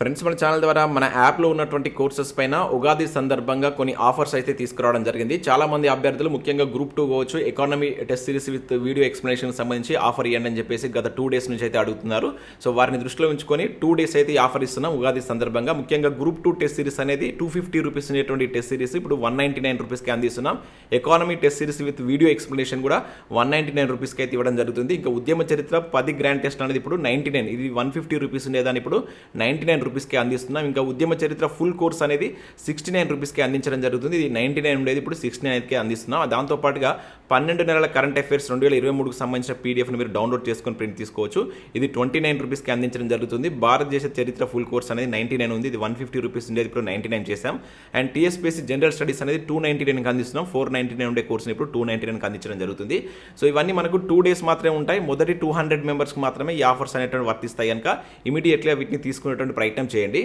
Friends మన channel ద్వారా మన యాప్లో ఉన్నటువంటి కోర్సెస్ పైన ఉగాది సందర్భంగా కొన్ని ఆఫర్స్ అయితే తీసుకురావడం జరిగింది. చాలామంది అభ్యర్థులు ముఖ్యంగా గ్రూప్ టూ కావచ్చు economy test series with video explanation సంబంధించి ఆఫర్ ఇవ్వండి అని చెప్పేసి గత టూ డేస్ నుంచి అయితే అడుగుతున్నారు. సో వారిని దృష్టిలో ఉంచుకొని టూ డేస్ అయితే ఆఫర్ ఇస్తున్నాం ఉగాది సందర్భంగా. ముఖ్యంగా గ్రూప్ టూ టెస్ట్ సిరీస్ అనేది టూ ఫిఫ్టీ రూపీస్ ఉండేటువంటి టెస్ట్ సిరీస్ ఇప్పుడు వన్ నైంటీ నైన్ రూపీస్కి అందిస్తున్నాం. Economy test series with video explanation కూడా వన్ నైంటీ నైన్ రూపీస్కి అయితే ఇవ్వడం జరుగుతుంది. ఇంకా ఉద్యమ చరిత్ర పది గ్రాండ్ టెస్ట్ అనేది ఇప్పుడు నైంటీ నైన్ ఇది వన్ ఫిఫ్టీ రూపీస్ ఉండేదాన్ని ఇప్పుడు నైంటీ నైన్ రూపీస్కి అందిస్తున్నాం. ఇంకా ఉద్యమ చరిత్ర ఫుల్ కోర్స్ అనేది సిక్స్టీ నైన్ రూపీస్కి అందించడం జరుగుతుంది. ఇది నైంటీ నైన్ ఉండేది ఇప్పుడు సిక్స్టీ నైన్కి అందిస్తున్నాం. దాంతోపాటుగా పన్నెండు నెలల కరెంట్ అఫైర్స్ రెండు వేల ఇరవై మూడుకు సంబంధించిన పీడిఎఫ్ని మీరు డౌన్లోడ్ చేసుకొని ప్రింట్ తీసుకోవచ్చు. ఇది ట్వంటీ నైన్ రూపీస్కి అందించడం జరుగుతుంది. భారతదేశ చరిత్ర ఫుల్ కోర్స్ అనేది నైంటీ నైన్ ఉంది. ఇది వన్ ఫిఫ్టీ రూపీస్ ఉండేది ఇప్పుడు నైంటీ నైన్ చేసాం అండ్ టీఎస్పీఎస్సీ జనరల్ స్టడీస్ అనేది టూ నైంటీ నైన్కి అందిస్తున్నాం. ఫోర్ నైంటీ నైన్ ఉండే కోర్స్ని ఇప్పుడు టూ నైంటీ నైన్కి అందించడం జరుగుతుంది. సో ఇవన్నీ మనకు టూ డేస్ మాత్రమే ఉంటాయి. మొదటి టూ హండ్రెడ్ మెంబర్స్కి మాత్రమే ఈ ఆఫర్స్ అనేటువంటి వర్తిస్తాయి కనుక ఇమీడియట్గా వీటిని తీసుకునేటువంటి ప్రయత్నం చేయండి.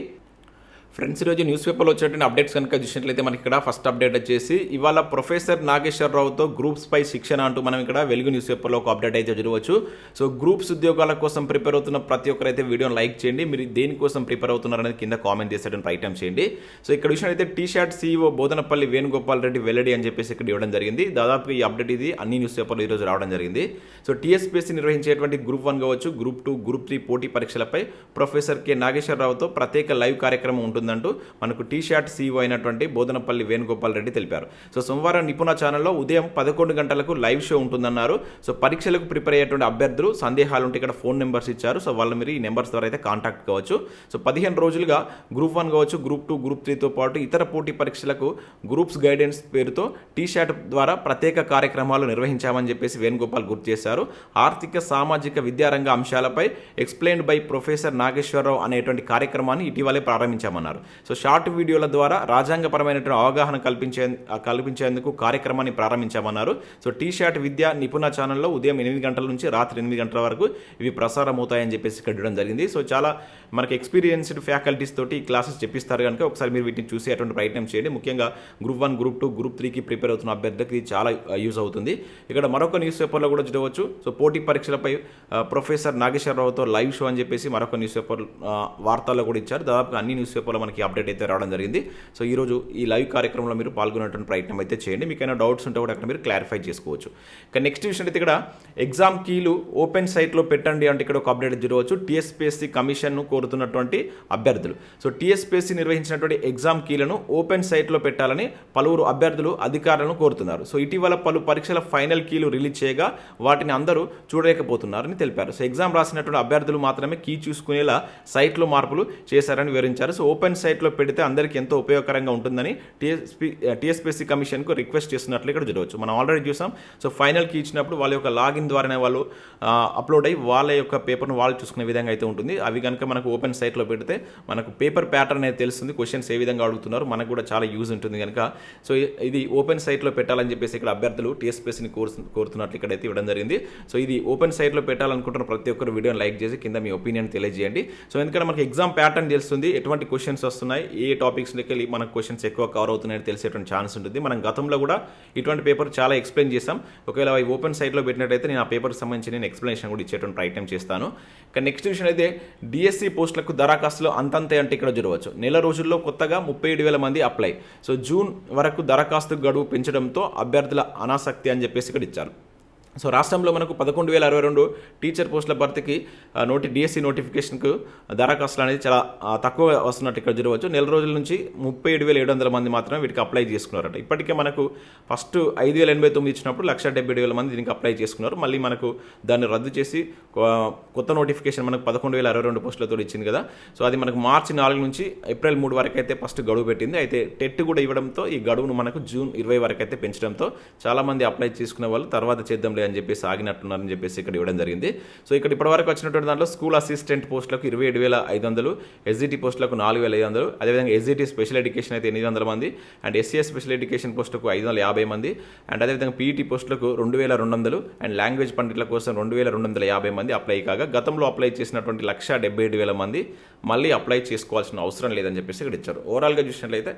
ఫ్రెండ్స్ ఈరోజు న్యూస్ పేపర్లో వచ్చినటువంటి అప్డేట్స్ కనుక చూసినట్లయితే మనకి ఇక్కడ ఫస్ట్ అప్డేట్ వచ్చేసి ఇవాళ ప్రొఫెసర్ నాగేశ్వరరావుతో గ్రూప్స్ పై శిక్షణ అంటూ మనం ఇక్కడ వెలుగు న్యూస్ పేపర్లో ఒక అప్డేట్ అయితే చూడవచ్చు. సో గ్రూప్స్ ఉద్యోగాల కోసం ప్రిపేర్ అవుతున్న ప్రతి ఒక్కరైతే వీడియోని లైక్ చేయండి. మీరు దేనికోసం ప్రిపేర్ అవుతున్నారు అనేది కింద కామెంట్ చేసేటువంటి ఐటమ్ చేయండి. సో ఇక్కడ విషయం అయితే T shirt CEO Bodhanapalli Venugopal Reddy వెల్లడి అని చెప్పేసి ఇక్కడ ఇవ్వడం జరిగింది. దాదాపు ఈ అప్డేట్ ఇది అన్ని న్యూస్ పేపర్లు ఈరోజు రావడం జరిగింది. సో టీఎస్పీఎస్సీ నిర్వహించేటువంటి గ్రూప్ వన్ కావచ్చు గ్రూప్ టూ గ్రూప్ త్రీ పోటీ పరీక్షలపై ప్రొఫెసర్ కె నాగేశ్వరరావుతో ప్రత్యేక లైవ్ కార్యక్రమం ఉంటుంది. ఉంటుందంటూ మనకు టీ షర్ట్ సీఈఓ అయినటువంటి బోధనపల్లి వేణుగోపాల్ రెడ్డి తెలిపారు. సో సోమవారం నిపుణ ఛానల్లో ఉదయం పదకొండు గంటలకు లైవ్ షో ఉంటుందన్నారు. సో పరీక్షలకు ప్రిపేర్ అయ్యేటువంటి అభ్యర్థులు సందేహాలు ఉంటే ఇక్కడ ఫోన్ నెంబర్స్ ఇచ్చారు. సో వాళ్ళు మీరు ఈ నెంబర్స్ ద్వారా అయితే కాంటాక్ట్ కావచ్చు. సో పదిహేను రోజులుగా గ్రూప్ వన్ కావచ్చు గ్రూప్ టూ గ్రూప్ త్రీతో పాటు ఇతర పోటీ పరీక్షలకు గ్రూప్స్ గైడెన్స్ పేరుతో టీ షర్ట్ ద్వారా ప్రత్యేక కార్యక్రమాలు నిర్వహించామని చెప్పేసి వేణుగోపాల్ గుర్తు చేశారు. ఆర్థిక సామాజిక విద్యారంగ అంశాలపై ఎక్స్ప్లెయిన్డ్ బై ప్రొఫెసర్ నాగేశ్వరరావు అనేటువంటి కార్యక్రమాన్ని ఇటీవలే ప్రారంభించామన్నారు. సో షార్ట్ వీడియోల ద్వారా రాజ్యాంగపరమైనటువంటి అవగాహన కల్పించే కల్పించేందుకు కార్యక్రమాన్ని ప్రారంభించామన్నారు. So T short Vidya Nipuna ఛానల్లో ఉదయం ఎనిమిది గంటల నుంచి రాత్రి ఎనిమిది గంటల వరకు ఇవి ప్రసారం అవుతాయని చెప్పేసి ఇక్కడ ఇవ్వడం జరిగింది. సో చాలా మనకి ఎక్స్పీరియన్స్డ్ ఫ్యాకల్టీస్ తోటి ఈ క్లాసెస్ చెప్పిస్తారు కనుక ఒకసారి మీరు వీటిని చూసేటువంటి ప్రయత్నం చేయండి. ముఖ్యంగా group one group two group త్రీకి ప్రిపేర్ అవుతున్న అభ్యర్థులకు ఇది చాలా యూజ్ అవుతుంది. ఇక్కడ మరొక న్యూస్ పేపర్లో కూడా చూడవచ్చు. సో పోటీ పరీక్షలపై ప్రొఫెసర్ నాగేశ్వరరావుతో లైవ్ షో అని చెప్పేసి మరొక న్యూస్ పేపర్ వార్తల్లో కూడా ఇచ్చారు. దాదాపుగా అన్ని న్యూస్ పేపర్ కూడా మనకి అప్డేట్ అయితే రావడం జరిగింది. సో ఈరోజు ఈ లైవ్ కార్యక్రమంలో మీరు పాల్గొనేటువంటి ప్రయత్నం అయితే చేయండి. మీకు ఏమైనా డౌట్స్ ఉంటే కూడా అక్కడ మీరు క్లారిఫై చేసుకోవచ్చు. ఇక నెక్స్ట్ విషయం అయితే ఇక్కడ ఎగ్జామ్ కీలు ఓపెన్ సైట్లో పెట్టండి అంటే ఇక్కడ ఒక అప్డేట్ జరగవచ్చు టీఎస్పీఎస్సీ కమిషన్ను కోరుతున్నటువంటి అభ్యర్థులు. సో టీఎస్పీఎస్సీ నిర్వహించినటువంటి ఎగ్జామ్ కీలను ఓపెన్ సైట్లో పెట్టాలని పలువురు అభ్యర్థులు అధికారులను కోరుతున్నారు. సో ఇటీవల పలు పరీక్షల ఫైనల్ కీలు రిలీజ్ చేయగా వాటిని అందరూ చూడలేకపోతున్నారని తెలిపారు. సో ఎగ్జామ్ రాసినటువంటి అభ్యర్థులు మాత్రమే కీ చూసుకునేలా సైట్లో మార్పులు చేశారని వివరించారు. సో ఓపెన్ ఓపెన్ సైట్లో పెడితే అందరికీ ఎంతో ఉపయోగకరంగా ఉంటుందని టీఎస్పీ టీఎస్పీసీ కమిషన్కు రిక్వెస్ట్ చేస్తున్నట్లు ఇక్కడ చూడవచ్చు మనం ఆల్రెడీ చూసాం. సో ఫైనల్కి ఇచ్చినప్పుడు వాళ్ళ యొక్క లాగిన్ ద్వారానే వాళ్ళు అప్లోడ్ అయ్యి వాళ్ళ యొక్క పేపర్ను వాళ్ళు చూసుకునే విధంగా అయితే ఉంటుంది. అవి కనుక మనకు ఓపెన్ సైట్లో పెడితే మనకు పేపర్ ప్యాటర్న్ అనేది తెలుస్తుంది. క్వశ్చన్స్ ఏ విధంగా అడుగుతున్నారు మనకు కూడా చాలా యూజ్ ఉంటుంది కనుక సో ఇది ఓపెన్ సైట్లో పెట్టాలని చెప్పేసి ఇక్కడ అభ్యర్థులు టీఎస్పీసీని కోరు కోరుతున్నట్లు ఇక్కడైతే ఇవ్వడం జరిగింది. సో ఇది ఓపెన్ సైట్లో పెట్టాలనుకుంటున్న ప్రతి ఒక్కరు వీడియోని లైక్ చేసి కింద మీ ఒపీనియన్ తెలియజేయండి. సో ఎందుకంటే మనకి ఎగ్జామ్ ప్యాటర్న్ తెలుస్తుంది. ఎటువంటి క్వశ్చన్ క్వశ్చన్స్ వస్తున్నాయి. ఏ టాపిక్స్లోకి వెళ్ళి మనకు క్వశ్చన్స్ ఎక్కువ కవర్ అవుతున్నాయని తెలిసేటువంటి ఛాన్స్ ఉంటుంది. మనం గతంలో కూడా ఇటువంటి పేపర్ చాలా ఎక్స్ప్లెయిన్ చేస్తాం ఒకవేళ అవి ఓపెన్ సైట్లో పెట్టినట్టయితే నేను ఆ పేపర్కి సంబంధించి నేను ఎక్స్ప్లెనేషన్ కూడా ఇచ్చేటువంటి ప్రయత్నం చేస్తాను. కానీ నెక్స్ట్ విషయం అయితే డిఎస్సి పోస్టులకు దరఖాస్తులు అంతంతే అంటే ఇక్కడ చూడవచ్చు నెల రోజుల్లో కొత్తగా ముప్పై ఏడు వేల మంది అప్లై సో జూన్ వరకు దరఖాస్తు గడువు పెంచడంతో అభ్యర్థుల అనాసక్తి అని చెప్పేసి ఇక్కడ ఇచ్చారు. సో రాష్ట్రంలో మనకు పదకొండు వేల అరవై రెండు టీచర్ పోస్టుల భర్తీకి నోటి డిఎస్సి నోటిఫికేషన్కు దరఖాస్తులు అనేది చాలా తక్కువ వస్తున్నట్టు ఇక్కడ చూడవచ్చు నెల రోజుల నుంచి ముప్పై ఏడు వేల ఏడు వందల మంది మాత్రమే వీటికి అప్లై చేసుకున్నారట. ఇప్పటికే మనకు ఫస్ట్ ఐదు వేల ఎనభై తొమ్మిది ఇచ్చినప్పుడు లక్ష డెబ్బై ఏడు వేల మంది దీనికి అప్లై చేసుకున్నారు. మళ్ళీ మనకు దాన్ని రద్దు చేసి కొత్త నోటిఫికేషన్ మనకు పదకొండు వేల అరవై రెండు పోస్టులతో ఇచ్చింది కదా. సో అది మనకు మార్చి నాలుగు నుంచి ఏప్రిల్ మూడు వరకు అయితే ఫస్ట్ గడువు పెట్టింది. అయితే టెట్ కూడా ఇవ్వడంతో ఈ గడువును మనకు జూన్ ఇరవై వరకు అయితే పెంచడంతో చాలామంది అప్లై చేసుకునే వాళ్ళు తర్వాత చేద్దాం అని చెప్పేసి ఆగినట్టున్నారని చెప్పేసి ఇక్కడ ఇవ్వడం జరిగింది. సో ఇక్కడ ఇప్పటివరకు వచ్చినటువంటి దాంట్లో స్కూల్ అసిస్టెంట్ పోస్టులకు ఇరవై ఏడు వేల ఐదు వందలు ఎస్జిటి పోస్టులకు నాలుగు వేల ఐదు వందలు అదేవిధంగా ఎస్జిటి స్పెషల్ ఎడ్యుకేషన్ అయితే ఎనిమిది వందల మంది అండ్ ఎస్సీఎస్ స్పెషల్ ఎడ్యుకేషన్ పోస్టులకు ఐదు వందల యాభై మంది అండ్ అదేవిధంగా పీఈటీ పోస్టులకు రెండు వేల రెండు వందలు అండ్ లాంగ్వేజ్ పండిట్ల కోసం రెండు వేల రెండు వందల యాభై మంది అప్లై కాగా గతంలో అప్లై చేసినటువంటి లక్ష డెబ్బై ఏడు వేల మంది మళ్ళీ అప్లై చేసుకోవాల్సిన అవసరం లేదని చెప్పేసి ఇక్కడ ఇచ్చారు. ఓవరాల్గా చూసినట్లయితే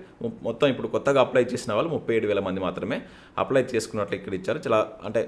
మొత్తం ఇప్పుడు కొత్తగా అప్లై చేసిన వాళ్ళు ముప్పై ఏడు వేల మంది మాత్రమే అప్లై చేసుకున్నట్లు ఇక్కడ ఇచ్చారు. చాలా అంటే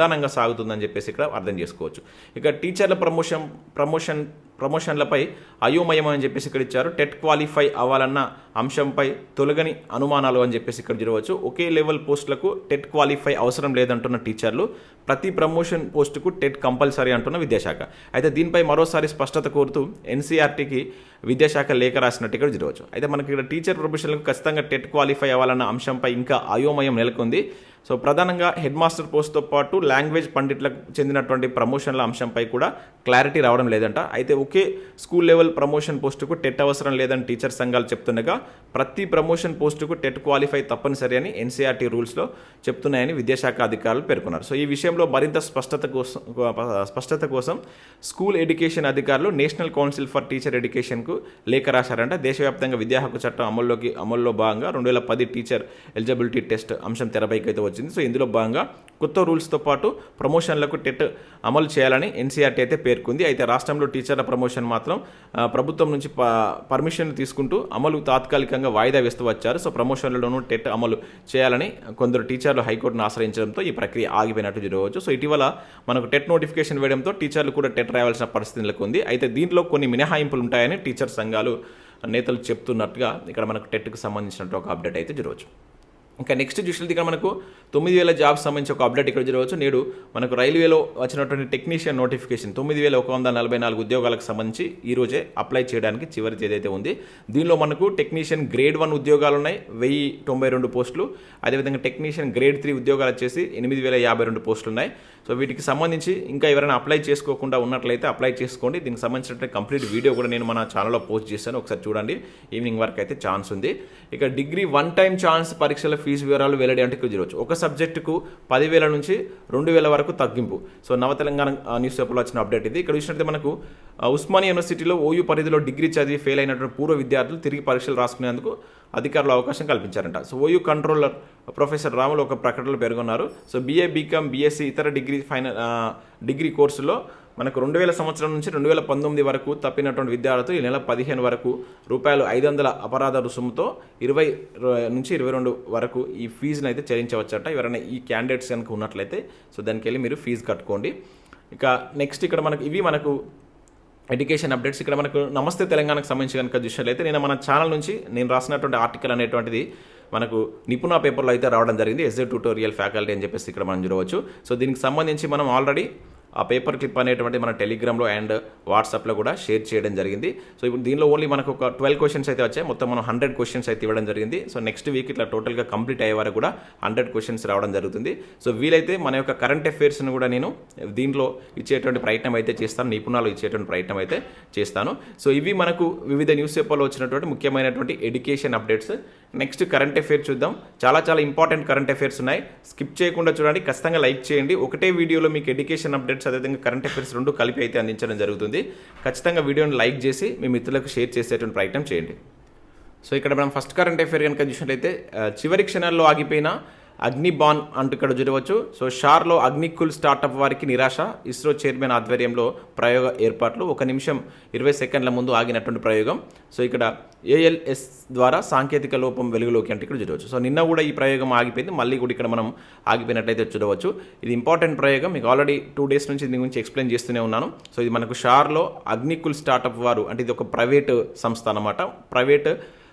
నిదానంగా సాగుతుందని చెప్పేసి ఇక్కడ అర్థం చేసుకోవచ్చు. ఇక టీచర్ల ప్రమోషన్ ప్రమోషన్ ప్రమోషన్లపై అయోమయం అని చెప్పేసి ఇక్కడ ఇచ్చారు. టెట్ క్వాలిఫై అవ్వాలన్న అంశంపై తొలగని అనుమానాలు అని చెప్పేసి ఇక్కడ చూడవచ్చు. ఒకే లెవెల్ పోస్టులకు టెట్ క్వాలిఫై అవసరం లేదంటున్న టీచర్లు ప్రతి ప్రమోషన్ పోస్టుకు టెట్ కంపల్సరీ అంటున్న విద్యాశాఖ. అయితే దీనిపై మరోసారి స్పష్టత కోరుతూ ఎన్సీఆర్టీకి విద్యాశాఖ లేఖ రాసినట్టు ఇక్కడ చూడవచ్చు. అయితే మనకి ఇక్కడ టీచర్ ప్రొఫెషన్లకు ఖచ్చితంగా టెట్ క్వాలిఫై అవ్వాలన్న అంశంపై ఇంకా అయోమయం నెలకొంది. సో ప్రధానంగా హెడ్ మాస్టర్ పోస్ట్తో పాటు లాంగ్వేజ్ పండిట్లకు చెందినటువంటి ప్రమోషన్ల అంశంపై కూడా క్లారిటీ రావడం లేదంట. అయితే ఒకే స్కూల్ లెవెల్ ప్రమోషన్ పోస్టుకు టెట్ అవసరం లేదని టీచర్ సంఘాలు చెప్తుండగా ప్రతి ప్రమోషన్ పోస్టుకు టెట్ క్వాలిఫై తప్పనిసరి అని ఎన్సీఆర్టీ రూల్స్లో చెప్తున్నాయని విద్యాశాఖ అధికారులు పేర్కొన్నారు. సో ఈ విషయంలో మరింత స్పష్టత కోసం స్పష్టత కోసం స్కూల్ ఎడ్యుకేషన్ అధికారులు నేషనల్ కౌన్సిల్ ఫర్ టీచర్ ఎడ్యుకేషన్కు లేఖ రాశారంట. దేశవ్యాప్తంగా విద్యా హక్కు చట్టం అమల్లోకి అమల్లో భాగంగా రెండు వేల పది టీచర్ ఎలిజిబిలిటీ టెస్ట్ అంశం తెరపైకి అయితే వచ్చింది. సో ఇందులో భాగంగా కొత్త రూల్స్తో పాటు ప్రమోషన్లకు టెట్ అమలు చేయాలని ఎన్సీఆర్టీ అయితే పేర్కొంది. అయితే రాష్ట్రంలో టీచర్ల ప్రమోషన్ మాత్రం ప్రభుత్వం నుంచి పర్మిషన్లు పర్మిషన్ తీసుకుంటూ అమలు తాత్కాలికంగా వాయిదా వేస్తూ వచ్చారు. సో ప్రమోషన్లలోనూ టెట్ అమలు చేయాలని కొందరు టీచర్లు హైకోర్టును ఆశ్రయించడంతో ఈ ప్రక్రియ ఆగిపోయినట్టు జరగవచ్చు సో ఇటీవల మనకు టెట్ నోటిఫికేషన్ వేయడంతో టీచర్లు కూడా టెట్ రాయాల్సిన పరిస్థితులకు ఉంది అయితే దీంట్లో కొన్ని మినహాయింపులు ఉంటాయని టీచర్ సంఘాలు నేతలు చెప్తున్నట్టుగా ఇక్కడ మనకు టెట్కు సంబంధించినట్టు ఒక అప్డేట్ అయితే జరగవచ్చు. ఇంకా నెక్స్ట్ చూసినది ఇక్కడ మనకు తొమ్మిది వేల జాబ్స్ సంబంధించి ఒక అప్డేట్ ఇక్కడ చూడవచ్చు నేడు మనకు రైల్వేలో వచ్చినటువంటి టెక్నీషియన్ నోటిఫికేషన్ తొమ్మిది వేల ఒక వంద నలభై నాలుగు ఉద్యోగాలకు సంబంధించి ఈరోజే అప్లై చేయడానికి చివరి తేదీ అయితే ఉంది. దీనిలో మనకు టెక్నీషియన్ గ్రేడ్ వన్ ఉద్యోగాలు ఉన్నాయి వెయ్యి తొంభై రెండు పోస్టులు. అదేవిధంగా టెక్నీషియన్ గ్రేడ్ త్రీ ఉద్యోగాలు వచ్చేసి ఎనిమిది వేల యాభై రెండు పోస్టులు ఉన్నాయి. సో వీటికి సంబంధించి ఇంకా ఎవరైనా అప్లై చేసుకోకుండా ఉన్నట్లయితే అప్లై చేసుకోండి. దీనికి సంబంధించినటువంటి కంప్లీట్ వీడియో కూడా నేను మన ఛానల్లో పోస్ట్ చేశాను. ఒకసారి చూడండి. ఈవినింగ్ వరకు అయితే ఛాన్స్ ఉంది. ఇక డిగ్రీ వన్ టైం ఛాన్స్ పరీక్షల ఫీజు వివరాలు వెల్లడి అంటే చూడవచ్చు ఒక సబ్జెక్టుకు పదివేల నుంచి రెండు వేల వరకు తగ్గింపు. సో నవ తెలంగాణ న్యూస్ పేపర్లో వచ్చిన అప్డేట్ ఇది. ఇక్కడ చూసినట్లయితే మనకు ఉస్మానియా యూనివర్సిటీలో ఓయూ పరిధిలో డిగ్రీ చదివి ఫెయిల్ అయినటువంటి పూర్వ విద్యార్థులు తిరిగి పరీక్షలు రాసుకునేందుకు అధికారులు అవకాశం కల్పించారంట. So OU controller professor Ramulu ఒక ప్రకటనలో పేర్కొన్నారు. సో బీఏ బీకామ్ బీఎస్సీ ఇతర డిగ్రీ ఫైనల్ డిగ్రీ కోర్సులో మనకు రెండు వేల సంవత్సరం నుంచి రెండు వేల పంతొమ్మిది వరకు తప్పినటువంటి విద్యార్థులు ఈ నెల పదిహేను వరకు రూపాయలు ఐదు వందల అపరాధ రుసుముతో ఇరవై నుంచి ఇరవై రెండు వరకు ఈ ఫీజును అయితే చెల్లించవచ్చట. ఎవరైనా ఈ క్యాండిడేట్స్ కనుక ఉన్నట్లయితే సో దానికి వెళ్ళి మీరు ఫీజు కట్టుకోండి. ఇక నెక్స్ట్ ఇక్కడ మనకు ఇవి మనకు ఎడ్యుకేషన్ అప్డేట్స్ ఇక్కడ మనకు నమస్తే తెలంగాణకు సంబంధించి కనుక చూసినట్లయితే నేను మన ఛానల్ నుంచి నేను రాసినటువంటి ఆర్టికల్ అనేటువంటిది మనకు నిపుణ పేపర్లో అయితే రావడం జరిగింది. ఎస్ఏ ట్యూటోరియల్ ఫ్యాకల్టీ అని చెప్పేసి ఇక్కడ మనం చూడవచ్చు. సో దీనికి సంబంధించి మనం ఆల్రెడీ ఆ పేపర్ క్లిప్ అనేటువంటి మన టెలిగ్రామ్లో అండ్ వాట్సాప్లో కూడా షేర్ చేయడం జరిగింది. సో ఇప్పుడు దీనిలో ఓన్లీ మనకు ఒక ట్వెల్వ్ క్వశ్చన్స్ అయితే వచ్చాయి. మొత్తం మనం హండ్రెడ్ క్వశ్చన్స్ అయితే ఇవ్వడం జరిగింది. సో నెక్స్ట్ వీక్ ఇట్లా టోటల్గా కంప్లీట్ అయ్యే వరకు కూడా హండ్రెడ్ క్వశ్చన్స్ రావడం జరుగుతుంది. సో వీలైతే మన యొక్క కరెంట్ అఫైర్స్ని కూడా నేను దీంట్లో ఇచ్చేటువంటి ప్రయత్నం అయితే చేస్తాను. నిపుణాలు ఇచ్చేటువంటి ప్రయత్నం అయితే చేస్తాను. సో ఇవి మనకు వివిధ న్యూస్ పేపర్లో వచ్చినటువంటి ముఖ్యమైనటువంటి education updates next current affair చూద్దాం. చాలా చాలా ఇంపార్టెంట్ కరెంట్ అఫేర్స్ ఉన్నాయి. స్కిప్ చేయకుండా చూడండి. ఖచ్చితంగా లైక్ చేయండి. ఒకటే వీడియోలో మీకు ఎడ్యుకేషన్ అప్డేట్స్ అదేవిధంగా కరెంట్ అఫైర్స్ రెండు కలిపి అయితే అందించడం జరుగుతుంది. ఖచ్చితంగా వీడియోని లైక్ చేసి మీ మిత్రులకు షేర్ చేసేటువంటి ప్రయత్నం చేయండి. సో ఇక్కడ మనం ఫస్ట్ కరెంట్ అఫైర్ కనుక చూసినట్లయితే చివరి క్షణాల్లో ఆగిపోయిన అగ్నిబాన్ అంటూ ఇక్కడ చూడవచ్చు. సో షార్లో అగ్నికుల్ స్టార్టప్ వారికి నిరాశ. ఇస్రో చైర్మన్ ఆధ్వర్యంలో ప్రయోగ ఏర్పాట్లు. ఒక నిమిషం ఇరవై సెకండ్ల ముందు ఆగినటువంటి ప్రయోగం. సో ఇక్కడ ఏఎల్ఎస్ ద్వారా సాంకేతిక లోపం వెలుగులోకి అంటే ఇక్కడ చూడవచ్చు. సో నిన్న కూడా ఈ ప్రయోగం ఆగిపోయింది. మళ్ళీ కూడా ఇక్కడ మనం ఆగిపోయినట్లయితే చూడవచ్చు. ఇది ఇంపార్టెంట్ ప్రయోగం. మీకు ఆల్రెడీ టూ డేస్ నుంచి దీని గురించి ఎక్స్ప్లెయిన్ చేస్తూనే ఉన్నాను. సో ఇది మనకు షార్లో అగ్నికుల్ స్టార్టప్ వారు అంటే ఇది ఒక ప్రైవేట్ సంస్థ అనమాట ప్రైవేట్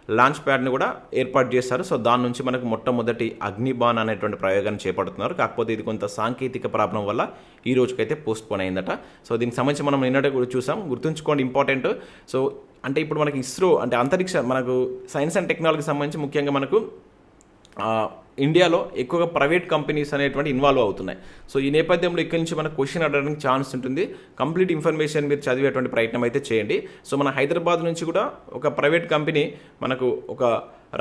లాంచ్ ప్యాడ్ని కూడా ఏర్పాటు చేస్తారు సో దాని నుంచి మనకు మొట్టమొదటి అగ్నిబాన్ అనేటువంటి ప్రయోగాన్ని చేపడుతున్నారు. కాకపోతే ఇది కొంత సాంకేతిక ప్రాబ్లం వల్ల ఈ రోజుకైతే పోస్ట్ పోన్ అయిందట. సో దీనికి సంబంధించి మనం నిన్నటి కూడా చూసాం. గుర్తుంచుకోండి ఇంపార్టెంట్. సో అంటే ఇప్పుడు మనకి ఇస్రో అంటే అంతరిక్ష మనకు సైన్స్ అండ్ టెక్నాలజీకి సంబంధించి ముఖ్యంగా మనకు ఇండియాలో ఎక్కువగా ప్రైవేట్ కంపెనీస్ అనేటువంటి ఇన్వాల్వ్ అవుతున్నాయి. సో ఈ నేపథ్యంలో ఇక్కడి నుంచి మనకు క్వశ్చన్ అడగడానికి ఛాన్స్ ఉంటుంది. కంప్లీట్ ఇన్ఫర్మేషన్ మీరు చదివేటువంటి ప్రయత్నం అయితే చేయండి. సో మన హైదరాబాద్ నుంచి కూడా ఒక ప్రైవేట్ కంపెనీ మనకు ఒక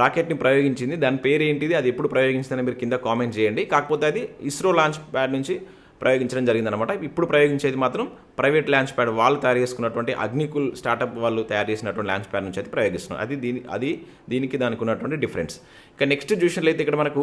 రాకెట్ని ప్రయోగించింది. దాని పేరు ఏంటిది అది ఎప్పుడు ప్రయోగించిందని మీరు కింద కామెంట్ చేయండి. కాకపోతే అది ఇస్రో లాంచ్ ప్యాడ్ నుంచి ప్రయోగించడం జరిగిందనమాట ఇప్పుడు ప్రయోగించేది మాత్రం ప్రైవేట్ ల్యాంచ్ ప్యాడ్ వాళ్ళు తయారు చేసుకున్నటువంటి అగ్నికుల్ స్టార్టప్ వాళ్ళు తయారు చేసినటువంటి ల్యాంచ్ ప్యాడ్ నుంచి అయితే ప్రయోగిస్తున్నారు. అది దీని అది దీనికి దానికి ఉన్నటువంటి డిఫరెన్స్ ఇక నెక్స్ట్ చూసినట్లయితే ఇక్కడ మనకు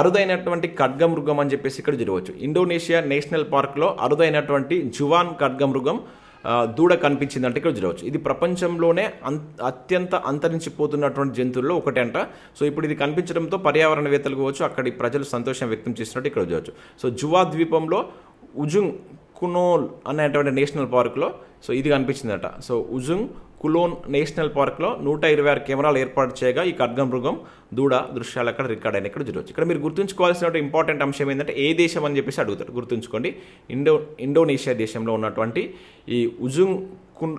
అరుదైనటువంటి ఖడ్గమృగం అని చెప్పేసి ఇక్కడ చూడవచ్చు. ఇండోనేషియా నేషనల్ పార్క్లో అరుదైనటువంటి జువాన్ ఖడ్గమృగం దూడ దూడ కనిపించిందంటే ఇక్కడ చూడవచ్చు. ఇది ప్రపంచంలోనే అన్ అత్యంత అంతరించిపోతున్నటువంటి జంతువుల్లో ఒకటి అంట సో ఇప్పుడు ఇది కనిపించడంతో పర్యావరణవేత్తలు కావచ్చు అక్కడి ప్రజలు సంతోషం వ్యక్తం చేసినట్టు ఇక్కడ చూడవచ్చు. సో జువా ద్వీపంలో ఉజుంగ్ కునోల్ అనేటువంటి నేషనల్ పార్క్లో సో ఇది కనిపించిందట. సో ఉజుంగ్ కులోన్ నేషనల్ పార్క్లో నూట ఇరవై ఆరు కెమెరాలు ఏర్పాటు చేయగా ఈ ఖడ్గమృగం దూడ దృశ్యాలు అక్కడ రికార్డ్ అయిన ఇక్కడ చూడవచ్చు ఇక్కడ మీరు గుర్తుంచుకోవాల్సిన ఇంపార్టెంట్ అంశం ఏంటంటే ఏ దేశం అని చెప్పేసి అడుగుతారు. గుర్తుంచుకోండి. ఇండో ఇండోనేషియా దేశంలో ఉన్నటువంటి ఈ ఉజుంగ్ కున్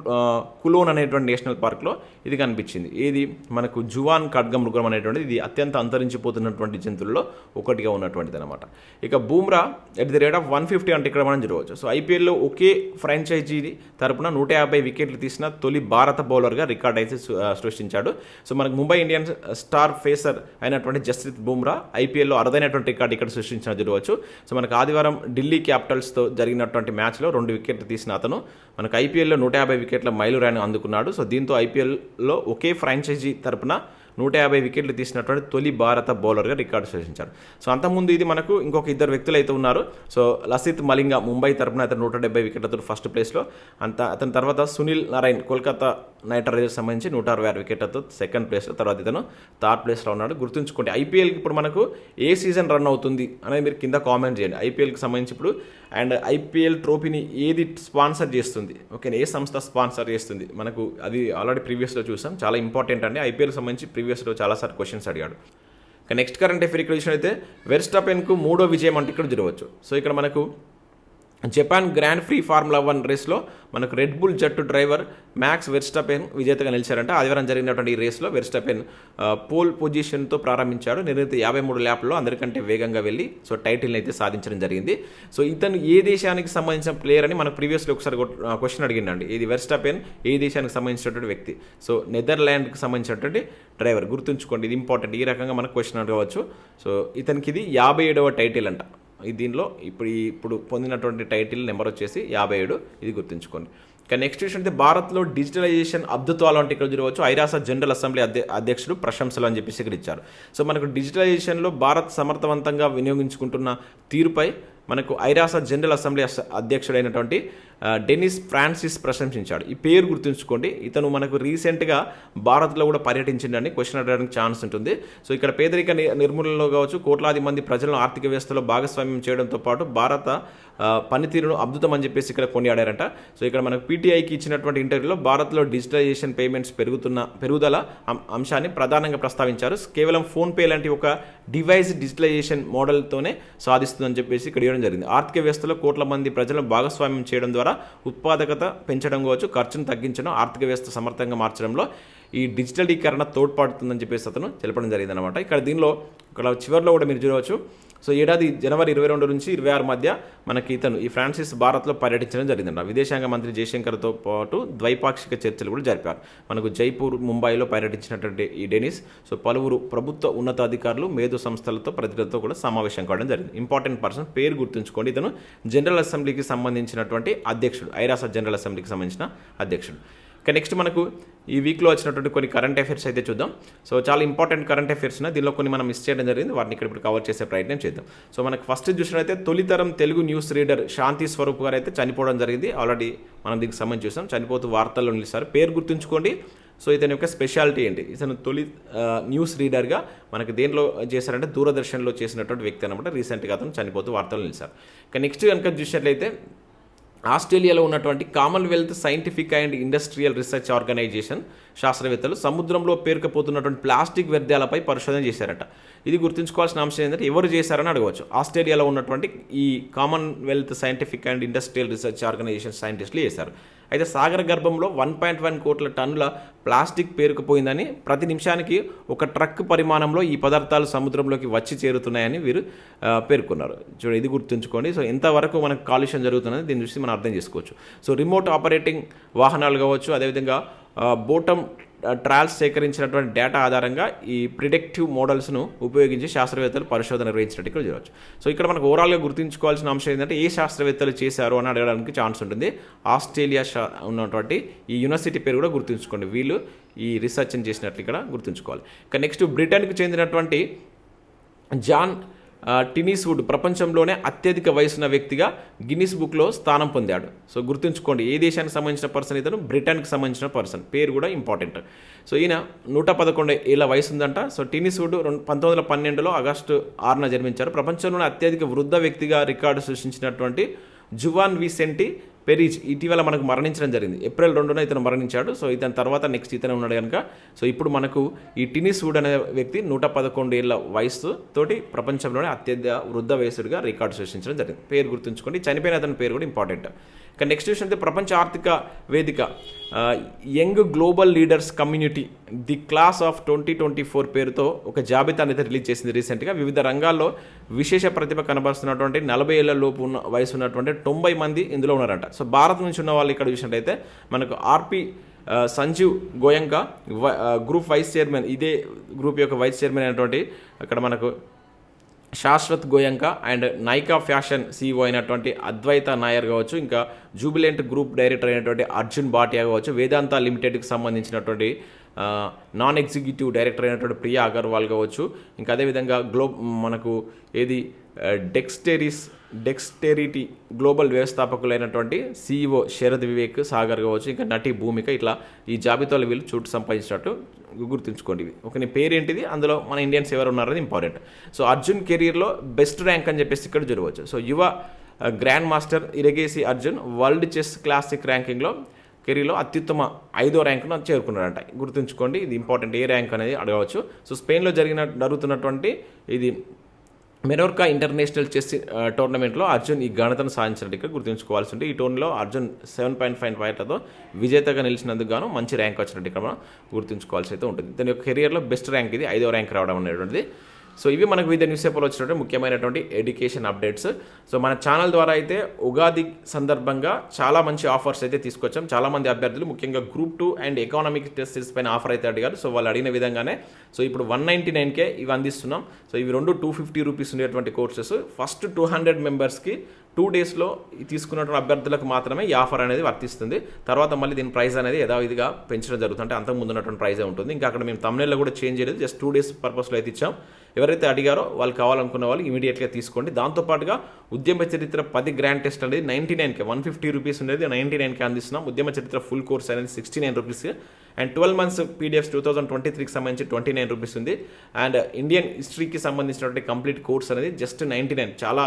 కులోన్ అనేటువంటి నేషనల్ పార్క్లో ఇది కనిపించింది. ఏది? మనకు జువాన్ ఖడ్గమృగం అనేటువంటిది. ఇది అత్యంత అంతరించిపోతున్నటువంటి జంతువుల్లో ఒకటిగా ఉన్నటువంటిది అనమాట ఇక Bumrah at the rate of one fifty అంటే ఇక్కడ మనం చూడవచ్చు సో ఐపీఎల్లో ఒకే ఫ్రాంచైజీ తరపున నూట యాభై వికెట్లు తీసిన తొలి భారత బౌలర్గా రికార్డ్ అయితే సృష్టించాడు. సో మనకు Mumbai Indians star face pacer అయినటువంటి జస్ప్రీత్ బుమ్రా ఐపీఎల్లో అరుదైనటువంటి రికార్డు ఇక్కడ సృష్టించిన చూడవచ్చు సో మనకు ఆదివారం ఢిల్లీ క్యాపిటల్స్తో జరిగినటువంటి మ్యాచ్లో రెండు వికెట్లు తీసిన అతను. మనకు ఐపీఎల్లో నూట యాభై వికెట్ల మైలురాయిని అందుకున్నాడు. సో దీంతో ఐపీఎల్లో ఒకే ఫ్రాంచైజీ తరపున నూట యాభై వికెట్లు తీసినటువంటి తొలి భారత బౌలర్గా రికార్డు సృష్టించారు సో అంతకుముందు ఇది మనకు ఇంకొక ఇద్దరు వ్యక్తులు అయితే ఉన్నారు. సో లసిత్ మలింగ ముంబై తరపున అతను నూట డెబ్బై వికెట్లతో ఫస్ట్ ప్లేస్లో. అంత అతని తర్వాత సునీల్ నారాయణ్ కోల్కతా నైట్ రైడర్స్ సంబంధించి నూట అరవై ఆరు వికెట్లతో సెకండ్ ప్లేస్లో తర్వాత ఇతను థర్డ్ ప్లేస్లో ఉన్నాడు. గుర్తుంచుకోండి ఐపీఎల్కి ఇప్పుడు మనకు ఏ సీజన్ రన్ అవుతుంది అనేది మీరు కింద కామెంట్ చేయండి. ఐపీఎల్కి సంబంధించి ఇప్పుడు అండ్ ఐపీఎల్ ట్రోఫీని ఏది స్పాన్సర్ చేస్తుంది? ఓకే ఏ సంస్థ స్పాన్సర్ చేస్తుంది? మనకు అది ఆల్రెడీ ప్రీవియస్లో చూసాం. చాలా ఇంపార్టెంట్ అండి. ఐపీఎల్ సంబంధించి ప్రీవియస్లో చాలాసార్లు క్వశ్చన్స్ అడిగాడు. నెక్స్ట్ కరెంట్ అఫేర్ ఇక్కడ చూసినట్లయితే వెర్స్టాపెన్కు మూడో విజయం అంటే ఇక్కడ జరగవచ్చు. సో ఇక్కడ మనకు Japan grand prix formula one రేస్లో మనకు రెడ్ బుల్ జట్టు డ్రైవర్ మ్యాక్స్ వెర్స్టపెన్ విజేతగా నిలిచారంట. ఆదివారం జరిగినటువంటి ఈ రేస్లో వెర్స్టపెన్ పోల్ పొజిషన్తో ప్రారంభించాడు. నిర్ణీత యాభై మూడు ల్యాప్లో అందరికంటే వేగంగా వెళ్ళి సో టైటిల్ని అయితే సాధించడం జరిగింది. సో ఇతను ఏ దేశానికి సంబంధించిన ప్లేయర్ అని మనకు ప్రీవియస్లో ఒకసారి క్వశ్చన్ అడిగిండండి. ఇది వెర్స్టపెన్ ఏ దేశానికి సంబంధించినటువంటి వ్యక్తి? సో నెదర్లాండ్కి సంబంధించినటువంటి డ్రైవర్ గుర్తుంచుకోండి ఇది ఇంపార్టెంట్ ఈ రకంగా మనకు క్వశ్చన్ అడగవచ్చు. సో ఇతనికి ఇది యాభై ఏడవ టైటిల్ అంట. దీనిలో ఇప్పుడు ఇప్పుడు పొందినటువంటి టైటిల్ నెంబర్ వచ్చేసి యాభై ఏడు. ఇది గుర్తుంచుకోండి. కానీ నెక్స్ట్ విషయం అయితే భారత్లో డిజిటలైజేషన్ అద్భుతాలు అంటే ఇక్కడ చూడవచ్చు. ఐరాస జనరల్ అసెంబ్లీ అధ్య అధ్యక్షుడు ప్రశంసలు అని చెప్పేసి ఇక్కడ ఇచ్చారు. సో మనకు డిజిటలైజేషన్లో భారత్ సమర్థవంతంగా వినియోగించుకుంటున్న తీరుపై మనకు ఐరాస జనరల్ అసెంబ్లీ అధ్యక్షుడైనటువంటి డెనిస్ ఫ్రాన్సిస్ ప్రశంసించాడు. ఈ పేరు గుర్తుంచుకోండి. ఇతను మనకు రీసెంట్గా భారత్లో కూడా పర్యటించిండని క్వశ్చన్ అడగడానికి ఛాన్స్ ఉంటుంది. సో ఇక్కడ పేదరిక నిర్మూలనలో కావచ్చు కోట్లాది మంది ప్రజలను ఆర్థిక వ్యవస్థలో భాగస్వామ్యం చేయడంతో పాటు భారత పనితీరును అద్భుతం అని చెప్పేసి ఇక్కడ కొనియాడారంట. సో ఇక్కడ మనకు పీటీఐకి ఇచ్చినటువంటి ఇంటర్వ్యూలో భారత్లో డిజిటలైజేషన్ పేమెంట్స్ పెరుగుతున్న పెరుగుదల అంశాన్ని ప్రధానంగా ప్రస్తావించారు. కేవలం ఫోన్పే లాంటి ఒక డివైస్ డిజిటలైజేషన్ మోడల్తోనే సాధిస్తుందని చెప్పేసి ఇక్కడ ఇవ్వడం జరిగింది. ఆర్థిక వ్యవస్థలో కోట్ల మంది ప్రజలను భాగస్వామ్యం చేయడం ద్వారా ఉత్పాదకత పెంచడం కావచ్చు ఖర్చును తగ్గించడం ఆర్థిక వ్యవస్థ సమర్థంగా మార్చడంలో ఈ డిజిటలీకరణ తోడ్పడుతుందని చెప్పేసి అతను తెలపడం జరిగింది అనమాట ఇక్కడ దీనిలో ఇక్కడ చివరిలో కూడా మీరు చూడవచ్చు. సో ఏడాది జనవరి ఇరవై రెండు నుంచి ఇరవై ఆరు మధ్య మనకి ఇతను ఈ ఫ్రాన్సిస్ భారత్లో పర్యటించడం జరిగిందంట. విదేశాంగ మంత్రి జయశంకర్తో పాటు ద్వైపాక్షిక చర్చలు కూడా జరిపారు. మనకు జైపూర్ ముంబైలో పర్యటించినటువంటి ఈ డెనిస్ సో పలువురు ప్రభుత్వ ఉన్నతాధికారులు మేధో సంస్థలతో ప్రతినిధులతో కూడా సమావేశం కావడం జరిగింది. ఇంపార్టెంట్ పర్సన్ పేరు గుర్తుంచుకోండి. ఇతను జనరల్ అసెంబ్లీకి సంబంధించినటువంటి అధ్యక్షుడు ఐరాస జనరల్ అసెంబ్లీకి సంబంధించిన అధ్యక్షుడు. ఇక నెక్స్ట్ మనకు ఈ వీక్లో వచ్చినటువంటి కొన్ని కరెంట్ అఫైర్స్ అయితే చూద్దాం. సో చాలా ఇంపార్టెంట్ కరెంట్ అఫైర్స్ ఉన్నాయి. దీనిలో కొన్ని మనం మిస్ చేయడం జరిగింది. వాటిని ఇక్కడ ఇప్పుడు కవర్ చేసే ప్రయత్నం చేద్దాం. సో మనకు ఫస్ట్ చూసినట్లయితే తొలితరం తెలుగు న్యూస్ రీడర్ శాంతి స్వరూప్ గారు అయితే చనిపోవడం జరిగింది. ఆల్రెడీ మనం దీనికి సంబంధించి చూసాం. చనిపోతూ వార్తల్లో నిలిచారు. పేరు గుర్తుంచుకోండి. సో ఇతని యొక్క స్పెషాలిటీ ఏంటి? ఇతను తొలి న్యూస్ రీడర్గా మనకి దేంట్లో చేశారంటే దూరదర్శన్లో చేసినటువంటి వ్యక్తి అనమాట రీసెంట్గా అతను చనిపోతూ వార్తలు నిలిచారు. ఇక నెక్స్ట్ కనుక చూసినట్లయితే ఆస్ట్రేలియాలో ఉన్నటువంటి commonwealth scientific and industrial research organisation శాస్త్రవేత్తలు సముద్రంలో పేరుకుపోతున్నటువంటి ప్లాస్టిక్ వ్యర్థాలపై పరిశోధన చేశారట. ఇది గుర్తుంచుకోవాల్సిన అంశం ఏంటంటే ఎవరు చేశారని అడగవచ్చు. ఆస్ట్రేలియాలో ఉన్నటువంటి ఈ commonwealth scientific and industrial research organisation సైంటిస్టులు చేశారు. అయితే సాగర గర్భంలో వన్ పాయింట్ వన్ కోట్ల టన్నుల ప్లాస్టిక్ పేరుకుపోయిందని ప్రతి నిమిషానికి ఒక ట్రక్ పరిమాణంలో ఈ పదార్థాలు సముద్రంలోకి వచ్చి చేరుతున్నాయని వీరు పేర్కొన్నారు. చూడ ఇది గుర్తుంచుకోండి. సో ఎంతవరకు మనకు కాలుష్యం జరుగుతున్నది దీని చూసి మనం అర్థం చేసుకోవచ్చు. సో రిమోట్ ఆపరేటింగ్ వాహనాలు కావచ్చు అదేవిధంగా బోటమ్ ట్రయల్స్ సేకరించినటువంటి డేటా ఆధారంగా ఈ ప్రిడిక్టివ్ మోడల్స్ను ఉపయోగించి శాస్త్రవేత్తలు పరిశోధన నిర్వహించినట్టు ఇక్కడ చూడవచ్చు. సో ఇక్కడ మనకు ఓవరాల్గా గుర్తుంచుకోవాల్సిన అంశం ఏంటంటే ఏ శాస్త్రవేత్తలు చేశారు అని అడగడానికి ఛాన్స్ ఉంటుంది. ఆస్ట్రేలియా ఉన్నటువంటి ఈ యూనివర్సిటీ పేరు కూడా గుర్తుంచుకోండి. వీళ్ళు ఈ రీసెర్చ్ని చేసినట్లు ఇక్కడ గుర్తుంచుకోవాలి. ఇక నెక్స్ట్ బ్రిటన్కి చెందినటువంటి జాన్ టినీస్ వుడ్ ప్రపంచంలోనే అత్యధిక వయసున్న వ్యక్తిగా గిన్నిస్ బుక్లో స్థానం పొందాడు. సో గుర్తుంచుకోండి ఏ దేశానికి సంబంధించిన పర్సన్ ఇతను? బ్రిటన్కి సంబంధించిన పర్సన్. పేరు కూడా ఇంపార్టెంట్. సో ఈయన నూట పదకొండు ఏళ్ళ వయసు ఉందంట సో టినీస్ వుడ్ రెండు పంతొమ్మిది వందల పన్నెండులో ఆగస్టు ఆరున జన్మించారు ప్రపంచంలోనే అత్యధిక వృద్ధ వ్యక్తిగా రికార్డు సృష్టించినటువంటి జువాన్ విసెంటి పెరిజ్ ఇటీవల మనకు మరణించడం జరిగింది. ఏప్రిల్ రెండున ఇతను మరణించాడు. సో ఇతని తర్వాత నెక్స్ట్ ఇతనే ఉన్నాడు కనుక. సో ఇప్పుడు మనకు ఈ టినిస్ వుడ్ అనే వ్యక్తి నూట పదకొండు ఏళ్ళ వయసు తోటి ప్రపంచంలోనే అత్యధిక వృద్ధ వయసుడిగా రికార్డు సృష్టించడం జరిగింది. పేరు గుర్తుంచుకోండి. చనిపోయిన అతని పేరు కూడా ఇంపార్టెంట్. ఇక నెక్స్ట్ విషయం అయితే ప్రపంచ ఆర్థిక వేదిక. Young global leaders community the class of twenty twenty four పేరుతో ఒక జాబితా అయితే రిలీజ్ చేసింది రీసెంట్గా. వివిధ రంగాల్లో విశేష ప్రతిభ కనబరుస్తున్నటువంటి నలభై ఏళ్ళ లోపు ఉన్న వయసు ఉన్నటువంటి తొంభై మంది ఇందులో ఉన్నారంట. సో భారత్ నుంచి ఉన్న వాళ్ళు ఇక్కడ చూసినట్టయితే మనకు RP Sanjiv Goenka group vice chairman ఇదే గ్రూప్ యొక్క వైస్ చైర్మన్ అయినటువంటి అక్కడ మనకు Shashwat Goenka and Nykaa fashion CEO అయినటువంటి అద్వైత నాయర్ కావచ్చు ఇంకా జూబిలెంట్ గ్రూప్ డైరెక్టర్ అయినటువంటి అర్జున్ భాటియా కావచ్చు వేదాంత లిమిటెడ్కి సంబంధించినటువంటి నాన్ ఎగ్జిక్యూటివ్ డైరెక్టర్ అయినటువంటి ప్రియా అగర్వాల్ కావచ్చు ఇంకా అదేవిధంగా గ్లోబ్ మనకు ఏది డెక్స్టెరిస్ డెక్స్టెరిటీ గ్లోబల్ వ్యవస్థాపకులైనటువంటి సీఈఓ శరద్ వివేక్ సాగర్ కావచ్చు ఇంకా నటి భూమిక ఇట్లా ఈ జాబితాలో వీళ్ళు చోటు సంపాదించినట్టు గుర్తుంచుకోండి ఇవి. ఒక నీ పేరేంటిది? అందులో మన ఇండియన్స్ ఎవరు ఉన్నారని ఇంపార్టెంట్ సో అర్జున్ కెరీర్లో బెస్ట్ ర్యాంక్ అని చెప్పేసి ఇక్కడ చూడవచ్చు సో యువ grand master Erigaisi Arjun world chess classic ర్యాంకింగ్లో కెరీర్లో అత్యుత్తమ ఐదో ర్యాంకును చేరుకున్నారంట గుర్తుంచుకోండి ఇది ఇంపార్టెంట్ ఏ ర్యాంక్ అనేది అడగవచ్చు. సో స్పెయిన్లో జరిగిన జరుగుతున్నటువంటి ఇది మెనోర్కా ఇంటర్నేషనల్ చెస్ టోర్నమెంట్లో అర్జున్ ఈ ఘనతను సాధించినట్టు ఇక్కడ గుర్తుంచుకోవాల్సి ఉంటుంది ఈ టోర్నీలో అర్జున్ సెవెన్ పాయింట్ ఫైవ్ పాయింట్లతో విజేతగా నిలిచినందుకు గాను మంచి ర్యాంక్ వచ్చినట్టు ఇక్కడ మనం గుర్తుంచుకోవాల్సి అయితే ఉంటుంది. తన యొక్క కెరియర్లో బెస్ట్ ర్యాంక్ ఇది ఐదో ర్యాంక్ రావడం అనేటువంటిది. సో ఇవి మనకు వివిధ న్యూస్ పేపర్లో వచ్చినటువంటి ముఖ్యమైనటువంటి ఎడ్యుకేషన్ అప్డేట్స్ సో మన ఛానల్ ద్వారా అయితే ఉగాది సందర్భంగా చాలా మంచి ఆఫర్స్ అయితే తీసుకొచ్చాం. చాలామంది అభ్యర్థులు ముఖ్యంగా group two and economic tests పైన ఆఫర్ అయితే అడిగారు. సో వాళ్ళు అడిగిన విధంగానే సో ఇప్పుడు వన్ నైంటీ నైన్కే ఇవి అందిస్తున్నాం. సో ఇవి రెండు టూ ఫిఫ్టీ రూపీస్ ఉండేటువంటి కోర్సెస్ ఫస్ట్ టూ హండ్రెడ్ మెంబర్స్కి టూ డేస్లో తీసుకున్నటువంటి అభ్యర్థులకు మాత్రమే ఈ ఆఫర్ అనేది వర్తిస్తుంది. తర్వాత మళ్ళీ దీని ప్రైస్ అనేది యథావిధిగా పెంచడం జరుగుతుంది. అంటే అంతకుముందు ఉన్నటువంటి ప్రైజే ఉంటుంది. ఇంకా అక్కడ మేము తమిళలో కూడా చేంజ్ చేయలేదు. జస్ట్ టూ డేస్ పర్పస్లో అయితే ఇచ్చాం. ఎవరైతే అడిగారో వాళ్ళు కావాలనుకున్న వాళ్ళు ఇమీడియట్గా తీసుకోండి. దాంతోపాటుగా ఉద్యమ చరిత్ర పది గ్రాండ్ టెస్ట్ అనేది నైంటీ నైన్కే వన్ ఫిఫ్టీ రూపీస్ ఉండేది. నైంటీ నైన్కే అందిస్తున్నాం. ఉద్యమ చరిత్ర ఫుల్ కోర్స్ అనేది sixty nine rupees and twelve months PDFs two thousand twenty త్రీకి సంబంధించి ట్వంటీ నైన్ రూపీస్ ఉంది. అండ్ ఇండియన్ హిస్టరీకి సంబంధించినటువంటి కంప్లీట్ కోర్స్ అనేది జస్ట్ నైంటీ నైన్ చాలా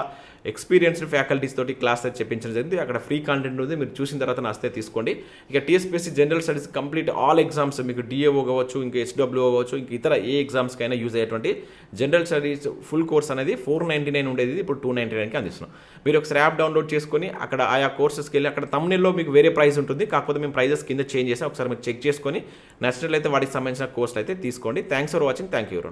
ఎక్స్పీరియన్స్డ్ ఫ్యాకల్టీస్ తోటి క్లాస్ అయితే చెప్పించడం జరిగింది. అక్కడ ఫ్రీ కంటెంట్ ఉంది. మీరు చూసిన తర్వాత నస్తే తీసుకోండి. ఇక TSPSC general studies complete all exams మీకు డిఏఓ కావచ్చు ఇంకా హెచ్డబ్ల్యూ కావచ్చు ఇంకా ఇతర ఏ ఎగ్జామ్స్కైనా యూజ్ అయ్యేటువంటి జనరల్ స్టడీస్ ఫుల్ కోర్స్ అనేది ఫోర్ నైంటీ నైన్ ఉండేది. ఇప్పుడు టూ నైంటీ నైన్కి అందిస్తున్నాం. మీరు ఒకసారి యాప్ డౌన్లోడ్ చేసుకొని అక్కడ ఆయా కోర్సెస్కి వెళ్ళి అక్కడ తమిళలో మీకు వేరే ప్రైస్ ఉంటుంది. కాకపోతే మేము ప్రైజెస్ కింద చేంజ్ చేసాం. ఒకసారి మీరు చెక్ చేసుకొని నచ్చినట్లయితే వాటికి సంబంధించిన కోర్సులు అయితే తీసుకోండి. Thanks for watching thank you